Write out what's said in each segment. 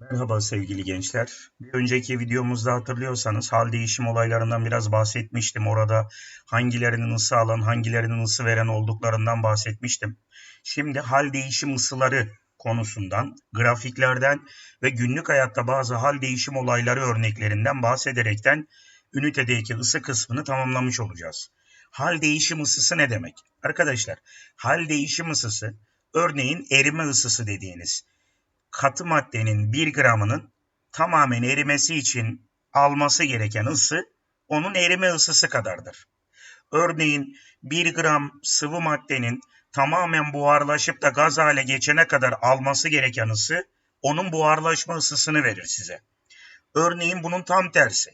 Merhaba sevgili gençler. Bir önceki videomuzda hatırlıyorsanız hal değişim olaylarından biraz bahsetmiştim. Orada hangilerinin ısı alan, hangilerinin ısı veren olduklarından bahsetmiştim. Şimdi hal değişim ısıları konusundan, grafiklerden ve günlük hayatta bazı hal değişim olayları örneklerinden bahsederekten ünitedeki ısı kısmını tamamlamış olacağız. Hal değişim ısısı ne demek? Arkadaşlar, hal değişim ısısı örneğin erime ısısı dediğiniz katı maddenin 1 gramının tamamen erimesi için alması gereken ısı onun erime ısısı kadardır. Örneğin 1 gram sıvı maddenin tamamen buharlaşıp da gaz hale geçene kadar alması gereken ısı onun buharlaşma ısısını verir size. Örneğin bunun tam tersi.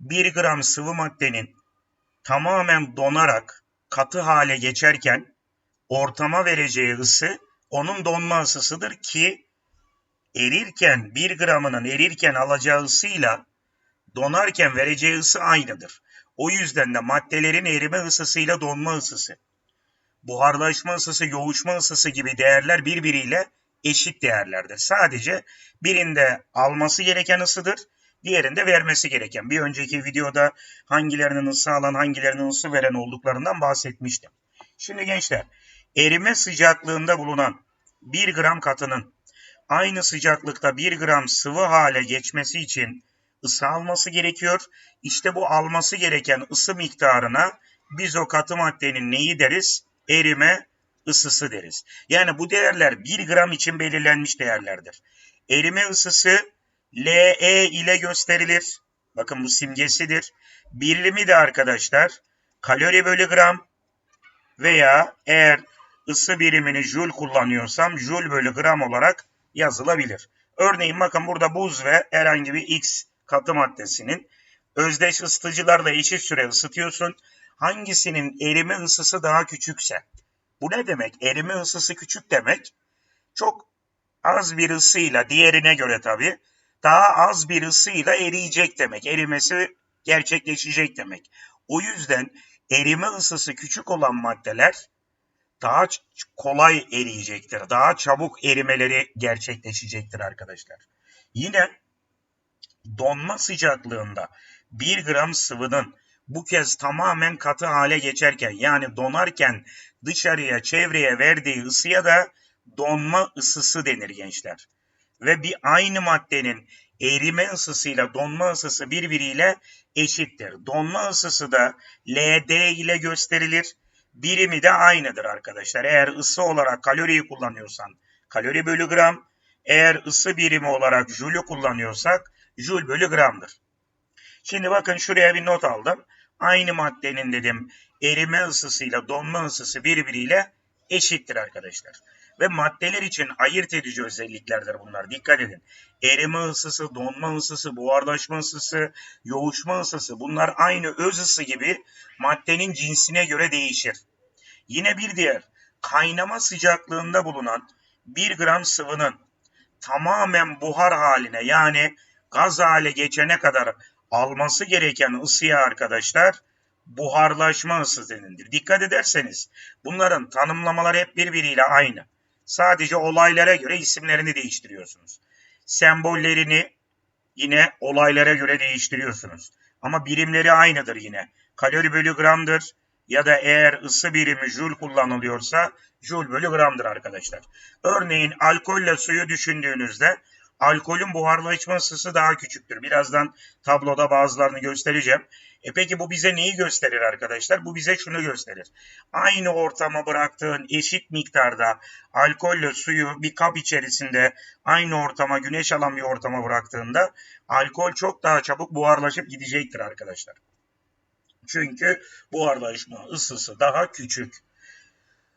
1 gram sıvı maddenin tamamen donarak katı hale geçerken ortama vereceği ısı onun donma ısısıdır ki erirken 1 gramının erirken alacağı ısıyla donarken vereceği ısı aynıdır. O yüzden de maddelerin erime ısısıyla donma ısısı, buharlaşma ısısı, yoğuşma ısısı gibi değerler birbiriyle eşit değerlerdir. Sadece birinde alması gereken ısıdır, diğerinde vermesi gereken. Bir önceki videoda hangilerinin ısı alan, hangilerinin ısı veren olduklarından bahsetmiştim. Şimdi gençler, erime sıcaklığında bulunan 1 gram katının aynı sıcaklıkta 1 gram sıvı hale geçmesi için ısı alması gerekiyor. İşte bu alması gereken ısı miktarına biz o katı maddenin neyi deriz? Erime ısısı deriz. Yani bu değerler 1 gram için belirlenmiş değerlerdir. Erime ısısı LE ile gösterilir. Bakın bu simgesidir. Birimi de arkadaşlar kalori bölü gram veya eğer ısı birimini joule kullanıyorsam joule bölü gram olarak yazılabilir. Örneğin bakın burada buz ve herhangi bir X katı maddesinin özdeş ısıtıcılarla eşit süre ısıtıyorsun. Hangisinin erime ısısı daha küçükse. Bu ne demek? Erime ısısı küçük demek. Çok az bir ısıyla diğerine göre tabii daha az bir ısıyla eriyecek demek. Erimesi gerçekleşecek demek. O yüzden erime ısısı küçük olan maddeler daha kolay eriyecektir. Daha çabuk erimeleri gerçekleşecektir arkadaşlar. Yine donma sıcaklığında 1 gram sıvının bu kez tamamen katı hale geçerken yani donarken dışarıya çevreye verdiği ısıya da donma ısısı denir gençler. Ve bir aynı maddenin erime ısısıyla donma ısısı birbiriyle eşittir. Donma ısısı da LD ile gösterilir birimi de aynıdır arkadaşlar. Eğer ısı olarak kaloriyi kullanıyorsan kalori bölü gram, eğer ısı birimi olarak jülü kullanıyorsak jül bölü gramdır. Şimdi bakın şuraya bir not aldım. Aynı maddenin dedim erime ısısıyla donma ısısı birbiriyle eşittir arkadaşlar. Ve maddeler için ayırt edici özelliklerdir bunlar. Dikkat edin. Erime ısısı, donma ısısı, buharlaşma ısısı, yoğuşma ısısı bunlar aynı öz ısı gibi maddenin cinsine göre değişir. Yine bir diğer kaynama sıcaklığında bulunan 1 gram sıvının tamamen buhar haline yani gaz hale geçene kadar alması gereken ısıya arkadaşlar buharlaşma ısı denilir. Dikkat ederseniz bunların tanımlamaları hep birbiriyle aynı. Sadece olaylara göre isimlerini değiştiriyorsunuz. Sembollerini yine olaylara göre değiştiriyorsunuz. Ama birimleri aynıdır yine. Kalori bölü gramdır ya da eğer ısı birimi joule kullanılıyorsa joule bölü gramdır arkadaşlar. Örneğin alkolle suyu düşündüğünüzde alkolün buharlaşma ısısı daha küçüktür. Birazdan tabloda bazılarını göstereceğim. E peki bu bize neyi gösterir arkadaşlar? Bu bize şunu gösterir. Aynı ortama bıraktığın eşit miktarda alkolle suyu bir kap içerisinde aynı ortama güneş alan bir ortama bıraktığında alkol çok daha çabuk buharlaşıp gidecektir arkadaşlar. Çünkü buharlaşma ısısı daha küçük.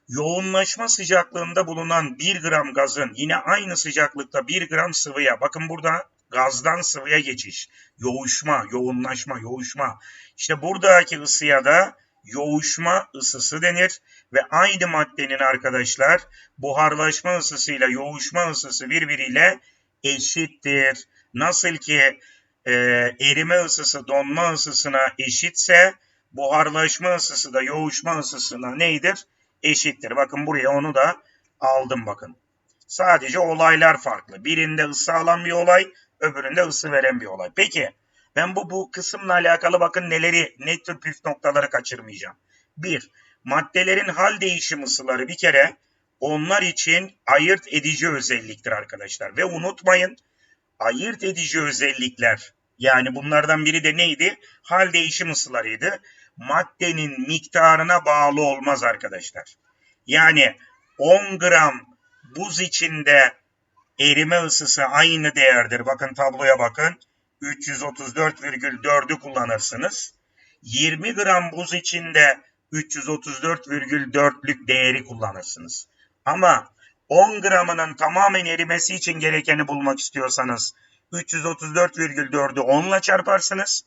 Yoğunlaşma sıcaklığında bulunan 1 gram gazın yine aynı sıcaklıkta 1 gram sıvıya bakın burada gazdan sıvıya geçiş, yoğuşma, yoğunlaşma, yoğuşma. İşte buradaki ısıya da yoğuşma ısısı denir ve aynı maddenin arkadaşlar buharlaşma ısısıyla yoğuşma ısısı birbiriyle eşittir. Nasıl ki e, erime ısısı donma ısısına eşitse buharlaşma ısısı da yoğuşma ısısına neydir? Eşittir. Bakın buraya onu da aldım bakın. Sadece olaylar farklı. Birinde ısı alan bir olay, öbüründe ısı veren bir olay. Peki ben bu, bu kısımla alakalı bakın neleri, ne tür püf noktaları kaçırmayacağım. Bir, maddelerin hal değişim ısıları bir kere onlar için ayırt edici özelliktir arkadaşlar. Ve unutmayın ayırt edici özellikler yani bunlardan biri de neydi? Hal değişim ısılarıydı. Maddenin miktarına bağlı olmaz arkadaşlar. Yani 10 gram buz içinde erime ısısı aynı değerdir. Bakın tabloya bakın. 334,4'ü kullanırsınız. 20 gram buz içinde 334,4'lük değeri kullanırsınız. Ama 10 gramının tamamen erimesi için gerekeni bulmak istiyorsanız 334,4'ü 10 ile çarparsınız.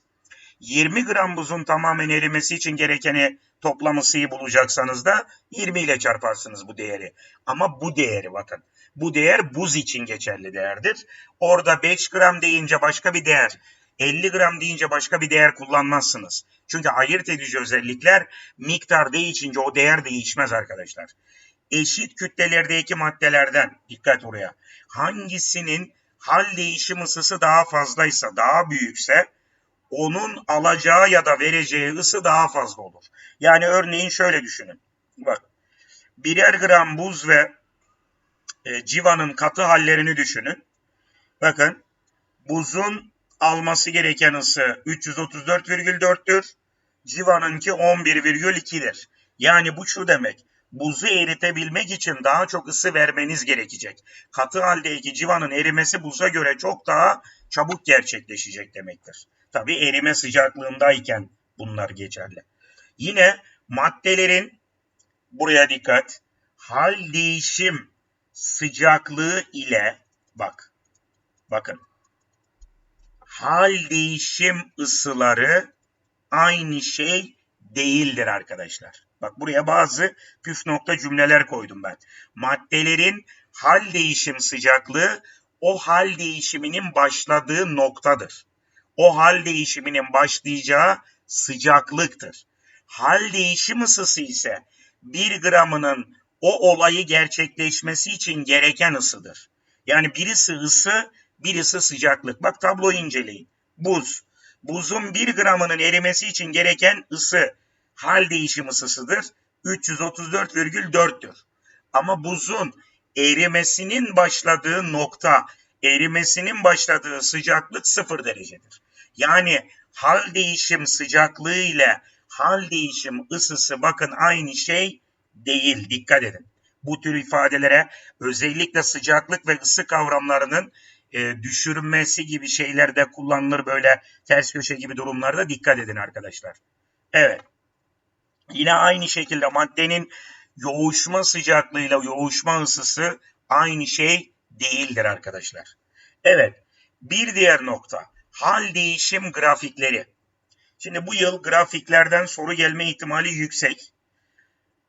20 gram buzun tamamen erimesi için gerekeni toplam ısıyı bulacaksanız da 20 ile çarparsınız bu değeri. Ama bu değeri bakın. Bu değer buz için geçerli değerdir. Orada 5 gram deyince başka bir değer, 50 gram deyince başka bir değer kullanmazsınız. Çünkü ayırt edici özellikler miktar değişince o değer değişmez arkadaşlar. Eşit kütlelerdeki maddelerden dikkat oraya. Hangisinin hal değişim ısısı daha fazlaysa, daha büyükse onun alacağı ya da vereceği ısı daha fazla olur. Yani örneğin şöyle düşünün. Bak birer gram buz ve e, civanın katı hallerini düşünün. Bakın buzun alması gereken ısı 334,4'tür. Civanınki 11,2'dir. Yani bu şu demek. Buzu eritebilmek için daha çok ısı vermeniz gerekecek. Katı haldeki civanın erimesi buza göre çok daha çabuk gerçekleşecek demektir. Tabi erime sıcaklığındayken bunlar geçerli. Yine maddelerin buraya dikkat hal değişim sıcaklığı ile bak bakın hal değişim ısıları aynı şey değildir arkadaşlar. Bak buraya bazı püf nokta cümleler koydum ben. Maddelerin hal değişim sıcaklığı o hal değişiminin başladığı noktadır. O hal değişiminin başlayacağı sıcaklıktır. Hal değişim ısısı ise bir gramının o olayı gerçekleşmesi için gereken ısıdır. Yani birisi ısı, birisi sıcaklık. Bak tabloyu inceleyin. Buz. Buzun bir gramının erimesi için gereken ısı hal değişim ısısıdır. 334,4'tür. Ama buzun erimesinin başladığı nokta, erimesinin başladığı sıcaklık 0 derecedir. Yani hal değişim sıcaklığı ile hal değişim ısısı bakın aynı şey değil. Dikkat edin. Bu tür ifadelere özellikle sıcaklık ve ısı kavramlarının e, düşürülmesi gibi şeylerde kullanılır böyle ters köşe gibi durumlarda dikkat edin arkadaşlar. Evet. Yine aynı şekilde maddenin yoğuşma sıcaklığıyla yoğuşma ısısı aynı şey değildir arkadaşlar. Evet. Bir diğer nokta hal değişim grafikleri. Şimdi bu yıl grafiklerden soru gelme ihtimali yüksek.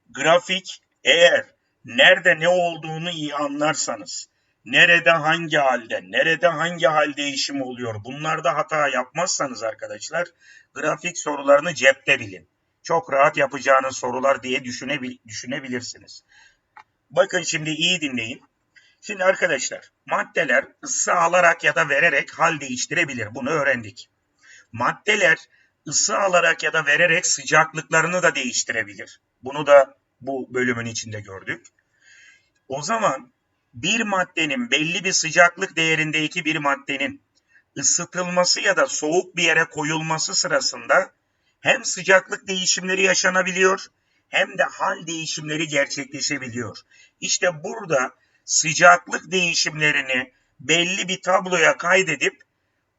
Grafik eğer nerede ne olduğunu iyi anlarsanız, nerede hangi halde, nerede hangi hal değişimi oluyor bunlarda hata yapmazsanız arkadaşlar grafik sorularını cepte bilin. Çok rahat yapacağınız sorular diye düşünebil düşünebilirsiniz. Bakın şimdi iyi dinleyin. Şimdi arkadaşlar maddeler ısı alarak ya da vererek hal değiştirebilir. Bunu öğrendik. Maddeler ısı alarak ya da vererek sıcaklıklarını da değiştirebilir. Bunu da bu bölümün içinde gördük. O zaman bir maddenin belli bir sıcaklık değerindeki bir maddenin ısıtılması ya da soğuk bir yere koyulması sırasında hem sıcaklık değişimleri yaşanabiliyor hem de hal değişimleri gerçekleşebiliyor. İşte burada sıcaklık değişimlerini belli bir tabloya kaydedip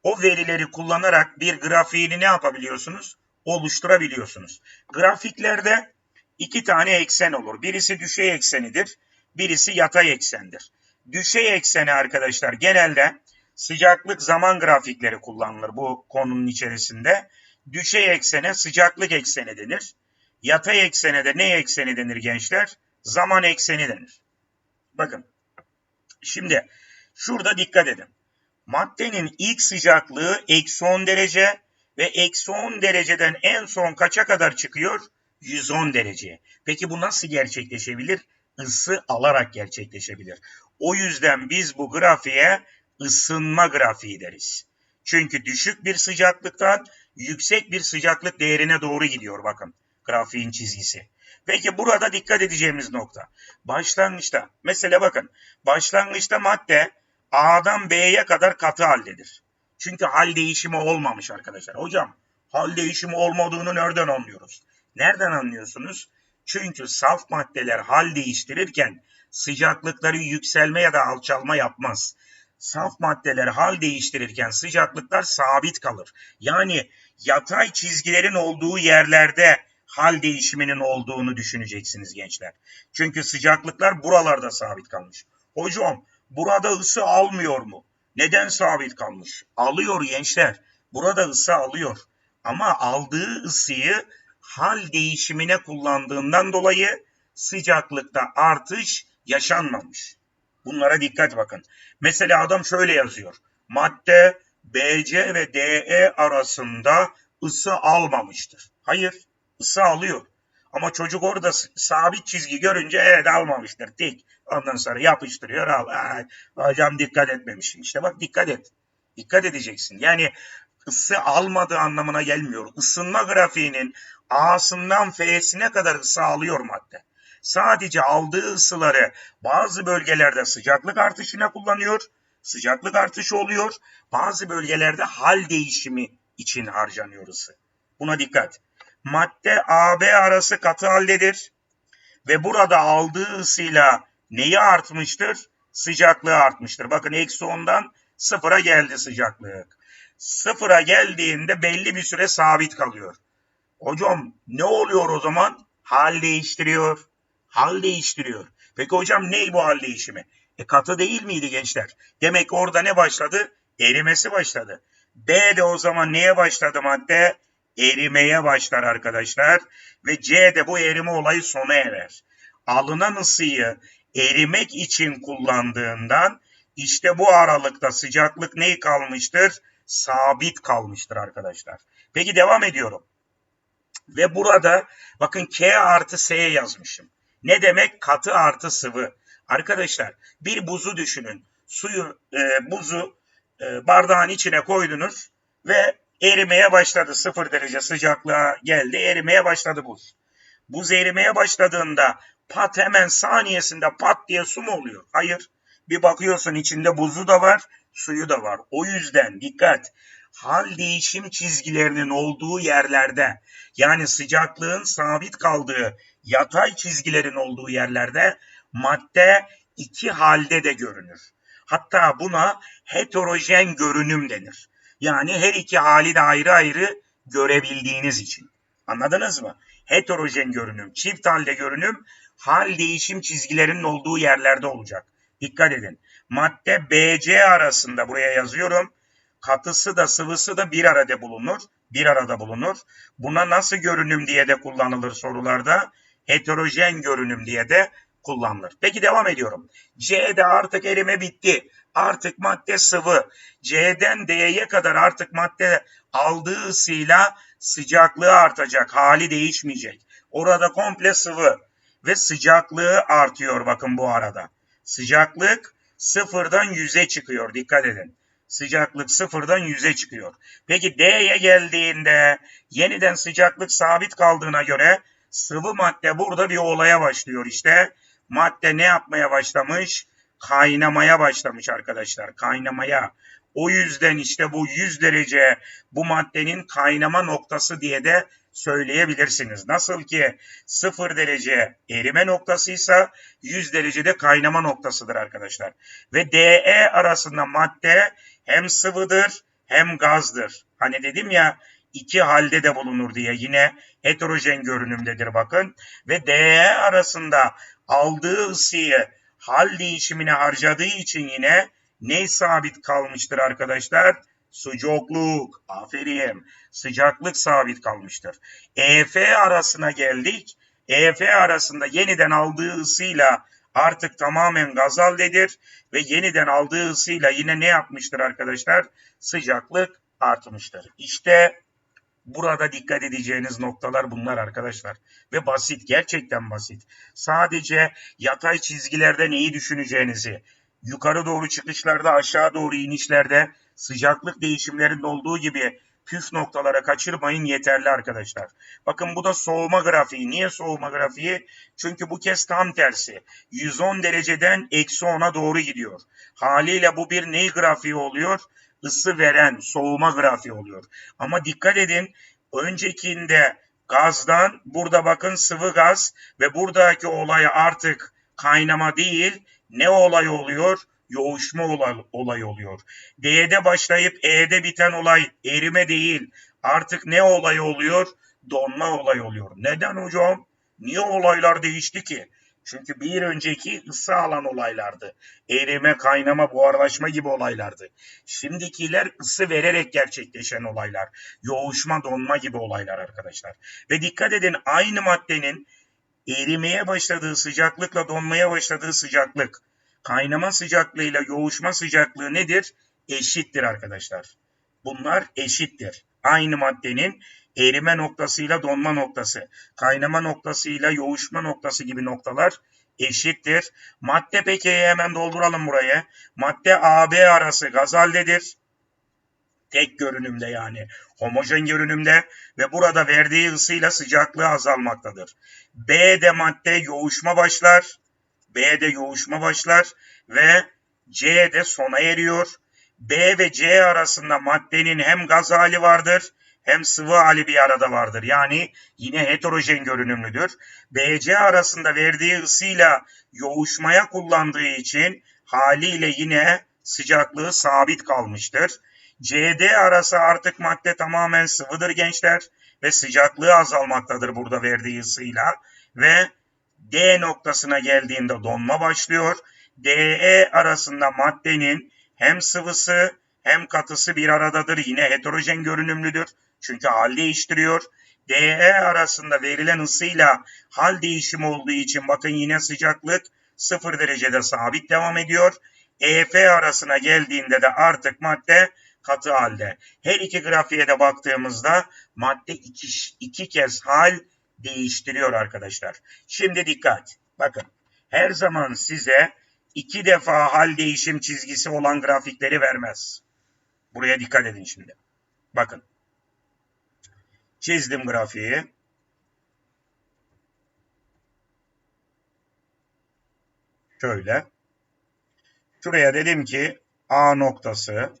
o verileri kullanarak bir grafiğini ne yapabiliyorsunuz? Oluşturabiliyorsunuz. Grafiklerde iki tane eksen olur. Birisi düşey eksenidir, birisi yatay eksendir. Düşey ekseni arkadaşlar genelde sıcaklık zaman grafikleri kullanılır bu konunun içerisinde. Düşey eksene sıcaklık ekseni denir. Yatay eksene de ne ekseni denir gençler? Zaman ekseni denir. Bakın Şimdi şurada dikkat edin. Maddenin ilk sıcaklığı eksi 10 derece ve eksi 10 dereceden en son kaça kadar çıkıyor? 110 derece. Peki bu nasıl gerçekleşebilir? Isı alarak gerçekleşebilir. O yüzden biz bu grafiğe ısınma grafiği deriz. Çünkü düşük bir sıcaklıktan yüksek bir sıcaklık değerine doğru gidiyor bakın grafiğin çizgisi. Peki burada dikkat edeceğimiz nokta. Başlangıçta mesela bakın başlangıçta madde A'dan B'ye kadar katı haldedir. Çünkü hal değişimi olmamış arkadaşlar. Hocam hal değişimi olmadığını nereden anlıyoruz? Nereden anlıyorsunuz? Çünkü saf maddeler hal değiştirirken sıcaklıkları yükselme ya da alçalma yapmaz. Saf maddeler hal değiştirirken sıcaklıklar sabit kalır. Yani yatay çizgilerin olduğu yerlerde hal değişiminin olduğunu düşüneceksiniz gençler. Çünkü sıcaklıklar buralarda sabit kalmış. Hocam burada ısı almıyor mu? Neden sabit kalmış? Alıyor gençler. Burada ısı alıyor. Ama aldığı ısıyı hal değişimine kullandığından dolayı sıcaklıkta artış yaşanmamış. Bunlara dikkat bakın. Mesela adam şöyle yazıyor. Madde BC ve DE arasında ısı almamıştır. Hayır, ısı alıyor. Ama çocuk orada sabit çizgi görünce evet almamıştır. Tik. Ondan sonra yapıştırıyor al. Ay, hocam dikkat etmemişim. İşte bak dikkat et. Dikkat edeceksin. Yani ısı almadığı anlamına gelmiyor. Isınma grafiğinin A'sından F'sine ısı sağlıyor madde. Sadece aldığı ısıları bazı bölgelerde sıcaklık artışına kullanıyor. Sıcaklık artışı oluyor. Bazı bölgelerde hal değişimi için harcanıyor ısı. Buna dikkat. Madde AB arası katı haldedir. Ve burada aldığı ısıyla neyi artmıştır? Sıcaklığı artmıştır. Bakın eksi 10'dan sıfıra geldi sıcaklık. Sıfıra geldiğinde belli bir süre sabit kalıyor. Hocam ne oluyor o zaman? Hal değiştiriyor. Hal değiştiriyor. Peki hocam ne bu hal değişimi? E katı değil miydi gençler? Demek orada ne başladı? Erimesi başladı. B de o zaman neye başladı madde? Erimeye başlar arkadaşlar. Ve C de bu erime olayı sona erer. Alınan ısıyı erimek için kullandığından işte bu aralıkta sıcaklık ne kalmıştır? Sabit kalmıştır arkadaşlar. Peki devam ediyorum. Ve burada bakın K artı S yazmışım. Ne demek? Katı artı sıvı. Arkadaşlar bir buzu düşünün. Suyu, e, buzu e, bardağın içine koydunuz ve erimeye başladı. Sıfır derece sıcaklığa geldi. Erimeye başladı buz. Buz erimeye başladığında pat hemen saniyesinde pat diye su mu oluyor? Hayır. Bir bakıyorsun içinde buzu da var, suyu da var. O yüzden dikkat hal değişim çizgilerinin olduğu yerlerde yani sıcaklığın sabit kaldığı yatay çizgilerin olduğu yerlerde madde iki halde de görünür. Hatta buna heterojen görünüm denir. Yani her iki hali de ayrı ayrı görebildiğiniz için. Anladınız mı? Heterojen görünüm, çift halde görünüm hal değişim çizgilerinin olduğu yerlerde olacak. Dikkat edin. Madde BC arasında buraya yazıyorum katısı da sıvısı da bir arada bulunur. Bir arada bulunur. Buna nasıl görünüm diye de kullanılır sorularda. Heterojen görünüm diye de kullanılır. Peki devam ediyorum. C'de artık erime bitti. Artık madde sıvı. C'den D'ye kadar artık madde aldığı ısıyla sıcaklığı artacak. Hali değişmeyecek. Orada komple sıvı ve sıcaklığı artıyor bakın bu arada. Sıcaklık sıfırdan yüze çıkıyor. Dikkat edin sıcaklık sıfırdan yüze çıkıyor. Peki D'ye geldiğinde yeniden sıcaklık sabit kaldığına göre sıvı madde burada bir olaya başlıyor işte. Madde ne yapmaya başlamış? Kaynamaya başlamış arkadaşlar. Kaynamaya. O yüzden işte bu 100 derece bu maddenin kaynama noktası diye de söyleyebilirsiniz. Nasıl ki 0 derece erime noktasıysa 100 derecede kaynama noktasıdır arkadaşlar. Ve DE arasında madde hem sıvıdır hem gazdır. Hani dedim ya iki halde de bulunur diye yine heterojen görünümdedir bakın. Ve DE arasında aldığı ısıyı hal değişimine harcadığı için yine ne sabit kalmıştır arkadaşlar? Sıcakluk. Aferin. Sıcaklık sabit kalmıştır. EF arasına geldik. EF arasında yeniden aldığı ısıyla artık tamamen gazaldedir ve yeniden aldığı ısıyla yine ne yapmıştır arkadaşlar? Sıcaklık artmıştır. İşte burada dikkat edeceğiniz noktalar bunlar arkadaşlar. Ve basit, gerçekten basit. Sadece yatay çizgilerde neyi düşüneceğinizi, yukarı doğru çıkışlarda, aşağı doğru inişlerde sıcaklık değişimlerinde olduğu gibi püf noktalara kaçırmayın yeterli arkadaşlar. Bakın bu da soğuma grafiği. Niye soğuma grafiği? Çünkü bu kez tam tersi. 110 dereceden eksi 10'a doğru gidiyor. Haliyle bu bir ney grafiği oluyor? Isı veren, soğuma grafiği oluyor. Ama dikkat edin öncekinde gazdan burada bakın sıvı gaz ve buradaki olay artık kaynama değil ne olay oluyor? Yoğuşma olay, olay oluyor. D'de başlayıp E'de biten olay erime değil. Artık ne olay oluyor? Donma olay oluyor. Neden hocam? Niye olaylar değişti ki? Çünkü bir önceki ısı alan olaylardı. Erime, kaynama, buharlaşma gibi olaylardı. Şimdikiler ısı vererek gerçekleşen olaylar. Yoğuşma, donma gibi olaylar arkadaşlar. Ve dikkat edin aynı maddenin erimeye başladığı sıcaklıkla donmaya başladığı sıcaklık, kaynama sıcaklığıyla yoğuşma sıcaklığı nedir? Eşittir arkadaşlar. Bunlar eşittir. Aynı maddenin erime noktasıyla donma noktası, kaynama noktasıyla yoğuşma noktası gibi noktalar eşittir. Madde peki hemen dolduralım buraya. Madde AB arası gazaldedir. Tek görünümde yani homojen görünümde ve burada verdiği ısıyla sıcaklığı azalmaktadır. B'de madde yoğuşma başlar. B'de yoğuşma başlar ve C'de sona eriyor. B ve C arasında maddenin hem gaz hali vardır hem sıvı hali bir arada vardır. Yani yine heterojen görünümlüdür. BC arasında verdiği ısıyla yoğuşmaya kullandığı için haliyle yine sıcaklığı sabit kalmıştır. CD arası artık madde tamamen sıvıdır gençler ve sıcaklığı azalmaktadır burada verdiği ısıyla ve D noktasına geldiğinde donma başlıyor. DE arasında maddenin hem sıvısı hem katısı bir aradadır. Yine heterojen görünümlüdür. Çünkü hal değiştiriyor. DE arasında verilen ısıyla hal değişimi olduğu için bakın yine sıcaklık 0 derecede sabit devam ediyor. EF arasına geldiğinde de artık madde katı halde. Her iki grafiğe de baktığımızda madde iki, iki kez hal değiştiriyor arkadaşlar. Şimdi dikkat. Bakın her zaman size iki defa hal değişim çizgisi olan grafikleri vermez. Buraya dikkat edin şimdi. Bakın. Çizdim grafiği. Şöyle. Şuraya dedim ki A noktası,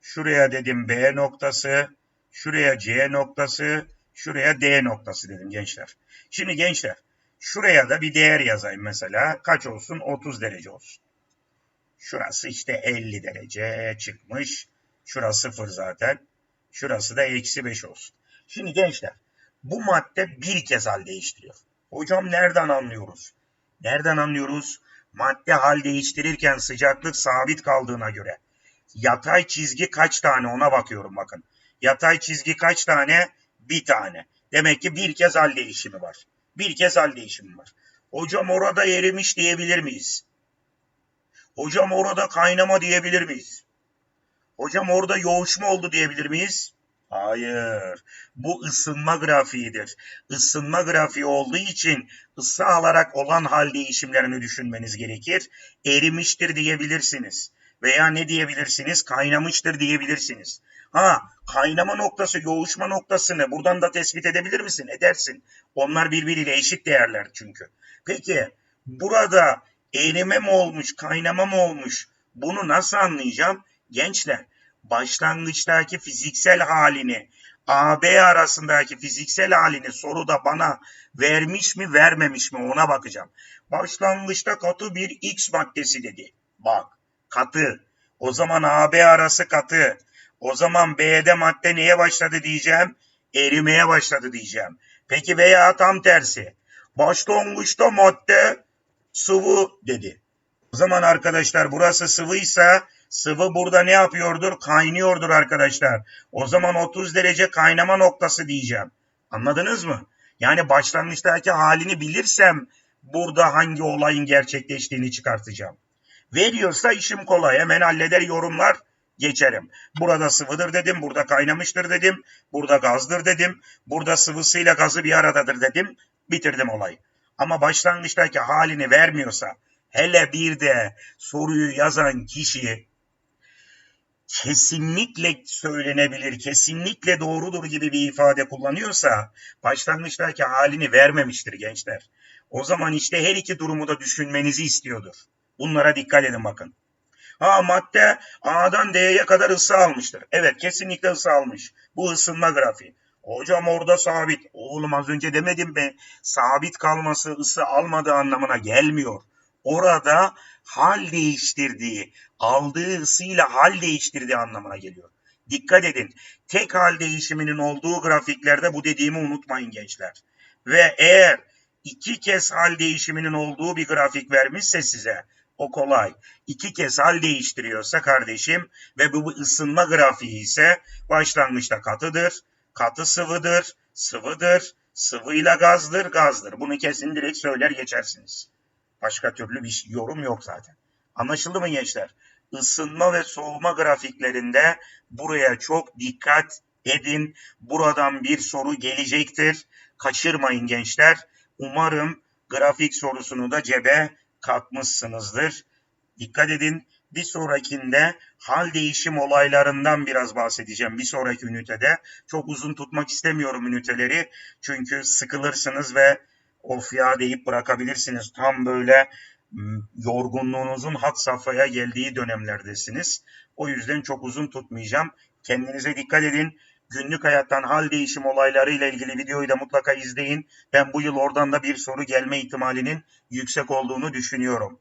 şuraya dedim B noktası, şuraya C noktası, şuraya D noktası dedim gençler. Şimdi gençler, şuraya da bir değer yazayım mesela. Kaç olsun? 30 derece olsun. Şurası işte 50 derece çıkmış. Şurası 0 zaten. Şurası da eksi 5 olsun. Şimdi gençler bu madde bir kez hal değiştiriyor. Hocam nereden anlıyoruz? Nereden anlıyoruz? Madde hal değiştirirken sıcaklık sabit kaldığına göre. Yatay çizgi kaç tane ona bakıyorum bakın. Yatay çizgi kaç tane? Bir tane. Demek ki bir kez hal değişimi var. Bir kez hal değişimi var. Hocam orada erimiş diyebilir miyiz? Hocam orada kaynama diyebilir miyiz? Hocam orada yoğuşma oldu diyebilir miyiz? Hayır. Bu ısınma grafiğidir. Isınma grafiği olduğu için ısı alarak olan hal değişimlerini düşünmeniz gerekir. Erimiştir diyebilirsiniz. Veya ne diyebilirsiniz? Kaynamıştır diyebilirsiniz. Ha, kaynama noktası, yoğuşma noktasını buradan da tespit edebilir misin? Edersin. Onlar birbiriyle eşit değerler çünkü. Peki burada erime mi olmuş, kaynama mı olmuş? Bunu nasıl anlayacağım? Gençler, başlangıçtaki fiziksel halini, AB arasındaki fiziksel halini soruda bana vermiş mi vermemiş mi ona bakacağım. Başlangıçta katı bir X maddesi dedi. Bak katı. O zaman AB arası katı. O zaman B'de madde neye başladı diyeceğim? Erimeye başladı diyeceğim. Peki veya tam tersi. Başlangıçta madde sıvı dedi. O zaman arkadaşlar burası sıvıysa sıvı burada ne yapıyordur? Kaynıyordur arkadaşlar. O zaman 30 derece kaynama noktası diyeceğim. Anladınız mı? Yani başlangıçtaki halini bilirsem burada hangi olayın gerçekleştiğini çıkartacağım. Veriyorsa işim kolay. Hemen halleder yorumlar geçerim. Burada sıvıdır dedim, burada kaynamıştır dedim, burada gazdır dedim, burada sıvısıyla gazı bir aradadır dedim, bitirdim olayı. Ama başlangıçtaki halini vermiyorsa, hele bir de soruyu yazan kişi kesinlikle söylenebilir, kesinlikle doğrudur gibi bir ifade kullanıyorsa başlangıçtaki halini vermemiştir gençler. O zaman işte her iki durumu da düşünmenizi istiyordur. Bunlara dikkat edin bakın. Ha madde A'dan D'ye kadar ısı almıştır. Evet kesinlikle ısı almış. Bu ısınma grafiği. Hocam orada sabit. Oğlum az önce demedim mi? Sabit kalması ısı almadığı anlamına gelmiyor. Orada hal değiştirdiği, aldığı ısıyla hal değiştirdiği anlamına geliyor. Dikkat edin. Tek hal değişiminin olduğu grafiklerde bu dediğimi unutmayın gençler. Ve eğer iki kez hal değişiminin olduğu bir grafik vermişse size o kolay. İki kez hal değiştiriyorsa kardeşim ve bu ısınma grafiği ise başlangıçta katıdır, katı sıvıdır, sıvıdır, sıvıyla gazdır, gazdır. Bunu kesin direkt söyler geçersiniz. Başka türlü bir yorum yok zaten. Anlaşıldı mı gençler? Isınma ve soğuma grafiklerinde buraya çok dikkat edin. Buradan bir soru gelecektir. Kaçırmayın gençler. Umarım grafik sorusunu da cebe katmışsınızdır. Dikkat edin. Bir sonrakinde hal değişim olaylarından biraz bahsedeceğim bir sonraki ünitede. Çok uzun tutmak istemiyorum üniteleri. Çünkü sıkılırsınız ve of ya deyip bırakabilirsiniz. Tam böyle yorgunluğunuzun hat safhaya geldiği dönemlerdesiniz. O yüzden çok uzun tutmayacağım. Kendinize dikkat edin. Günlük hayattan hal değişim olayları ile ilgili videoyu da mutlaka izleyin. Ben bu yıl oradan da bir soru gelme ihtimalinin yüksek olduğunu düşünüyorum.